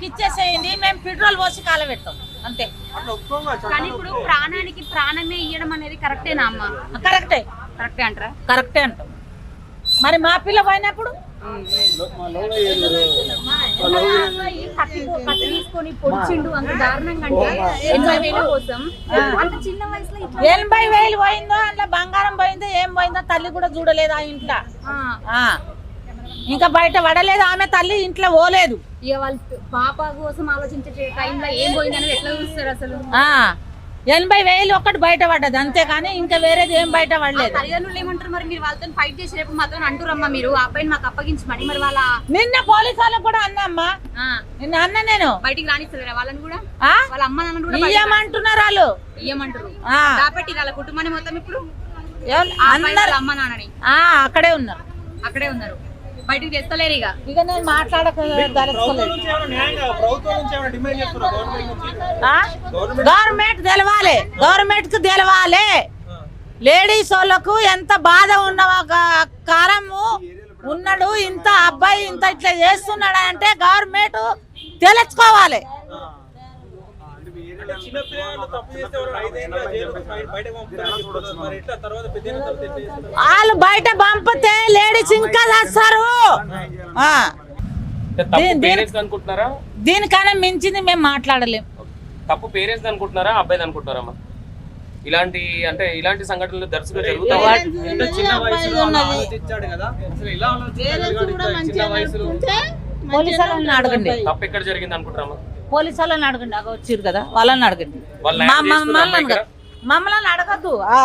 మాకు ఇచ్చేసేయండి మేము పెట్రోల్ పోసి కాలబెడతాం అంతే. అట్లా ఒప్పుకోగా కానీ ఇప్పుడు ప్రాణానికి ప్రాణమే ఇయ్యడం అనేది కరెక్టేనా అమ్మ? కరెక్టే. కరెక్టే అంటారా? కరెక్టే అంటాం. మరి మా పిల్ల పోయినప్పుడు? అంత ఎనభై వేల కోసం. అంత చిన్న వయసులో ఇట్లా ఎనభై వేలు పోయిందో అందులో బంగారం పోయిందో ఏం పోయిందో తల్లి కూడా చూడలేదు ఆ ఇంట్లో. ఇంకా బయట పడలేదు. ఆమె తల్లి ఇంట్లో పోలేదు. ఇక వాళ్ళ పాప కోసం ఆలోచించే టైంలో ఏం పోయిందనేది ఎట్లా చూస్తారు అసలు? ఎనభై వేలు ఒక్కటి బయట పడ్డది అంతేకాని ఇంకా వేరేది ఏం బయట పడలేదు. తల్లిదండ్రులు ఏమంటారు మరి? మీరు వాళ్ళతో ఫైట్ చేసేటప్పుడు మాతో అంటురమ్మా మీరు. ఆ అబ్బాయిని మాకు అప్పగించమని మరి. వాళ్ళ నిన్న పోలీసు వాళ్ళకు కూడా అన్నమ్మా. నిన్న అన్న నేను. బయటికి రానిస్తారు వాళ్ళని కూడా? వాళ్ళ అమ్మ నాన్న కూడా ఇయ్యమంటున్నారు వాళ్ళు. ఇయ్యమంటారు. కాబట్టి వాళ్ళ కుటుంబాన్ని మొత్తం ఇప్పుడు అమ్మ నాన్నని. అక్కడే ఉన్నారు. అక్కడే ఉన్నారు. బయటికి తెస్తలేరు ఇక. ఇక నేను గవర్నమెంట్ నుంచి? ఆ? గవర్నమెంట్ తెలవాలి. గవర్నమెంట్కు తెలవాలి లేడీస్ వాళ్ళకు ఎంత బాధ ఉన్న ఒక కాలము ఉన్నాడు ఇంత అబ్బాయి ఇంత ఇట్లా చేస్తున్నాడు అంటే గవర్నమెంట్ తెలుసుకోవాలి? వాళ్ళు బయట పంపితే లేడీస్ ఇంకా చేస్తారు అనుకుంటున్నారా? దీనికన్నా మించింది మేము మాట్లాడలేం. తప్పు పేరెంట్స్ అనుకుంటున్నారా అబ్బాయి అనుకుంటున్నారమ్మా ఇలాంటి అంటే ఇలాంటి సంఘటనలు దర్శకులు జరుగుతాయి పోలీసు అడగండి. తప్పు ఎక్కడ జరిగింది అనుకుంటారమ్మా పోలీసు వాళ్ళని అడగండి అగ వచ్చిర్రు కదా వాళ్ళని అడగండి. మమ్మల్ని ఇక్కడ? అడగ- మమ్మల్ని అడగద్దు. ఆ